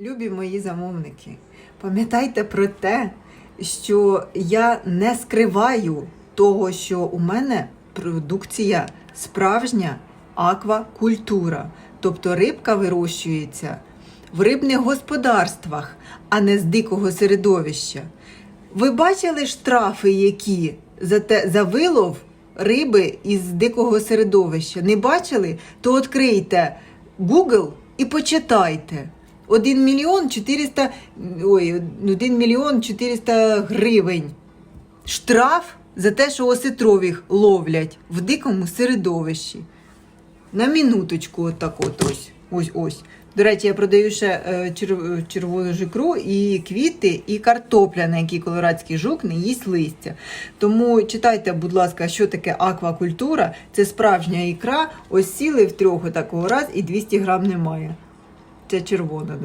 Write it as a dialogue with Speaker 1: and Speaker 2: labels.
Speaker 1: Любі мої замовники, пам'ятайте про те, що я не скриваю того, що у мене продукція справжня аквакультура. Тобто рибка вирощується в рибних господарствах, а не з дикого середовища. Ви бачили штрафи, які за, те, за вилов риби із дикого середовища? Не бачили? То відкрийте Google і почитайте. 1 мільйон 400, ой, 1 мільйон 400 гривень. Штраф за те, що осетрових ловлять в дикому середовищі. На минуточку, отак от ось. Ось ось. До речі, я продаю ще е, червону жикру і квіти, і картопля, на якій колорадський жук не їсть листя. Тому читайте, будь ласка, що таке аквакультура. Це справжня ікра. Ось сіли в трьох отакого раз і 200 грам немає. Це червона, речі.